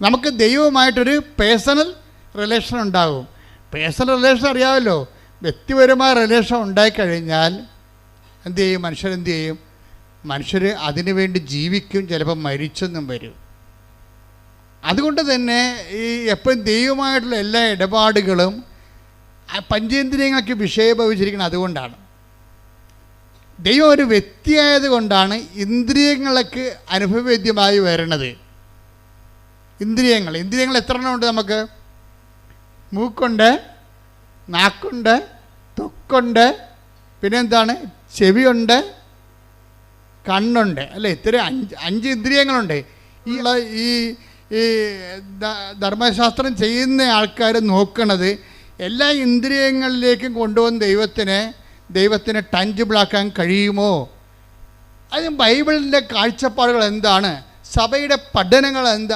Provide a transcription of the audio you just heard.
നമുക്ക് ദൈവവുമായിട്ടൊരു personal relation ഉണ്ടാകും പേഴ്സണൽ റിലേഷൻ അറിയാമല്ലോ. വ്യക്തിപരമായ റിലേഷൻ ഉണ്ടായിക്കഴിഞ്ഞാൽ എന്ത് ചെയ്യും? മനുഷ്യരെന്ത് ചെയ്യും? മനുഷ്യർ അതിനു വേണ്ടി ജീവിക്കും. ചിലപ്പോൾ മരിച്ചെന്നും വരും. അതുകൊണ്ട് തന്നെ ഈ എപ്പോഴും ദൈവമായിട്ടുള്ള എല്ലാ ഇടപാടുകളും പഞ്ചേന്ദ്രിയങ്ങൾക്ക് വിഷയഭവിച്ചിരിക്കുന്നത് അതുകൊണ്ടാണ്. ദൈവം ഒരു വ്യക്തിയായത് കൊണ്ടാണ് ഇന്ദ്രിയങ്ങൾക്ക് അനുഭവവേദ്യമായി വരണത് ഇന്ദ്രിയങ്ങൾ. ഇന്ദ്രിയങ്ങൾ എത്ര എണ്ണം ഉണ്ട് നമുക്ക്? മൂക്കുണ്ട് നാക്കുണ്ട് തൊക്കുണ്ട് പിന്നെന്താണ് ചെവിയുണ്ട് കണ്ണുണ്ട്. അല്ലേ? ഇത്ര അഞ്ച് അഞ്ച് ഇന്ദ്രിയങ്ങളുണ്ട്. ഈ ഈ ഈ ധർമ്മശാസ്ത്രം ചെയ്യുന്ന ആൾക്കാർ നോക്കണത് എല്ലാ ഇന്ദ്രിയങ്ങളിലേക്കും കൊണ്ടുവന്ന് ദൈവത്തിനെ ദൈവത്തിനെ ടഞ്ചിബിളാക്കാൻ കഴിയുമോ? അത് ബൈബിളിന്റെ കാഴ്ചപ്പാടുകൾ എന്താണ്? സഭയുടെ പഠനങ്ങൾ എന്താണ്?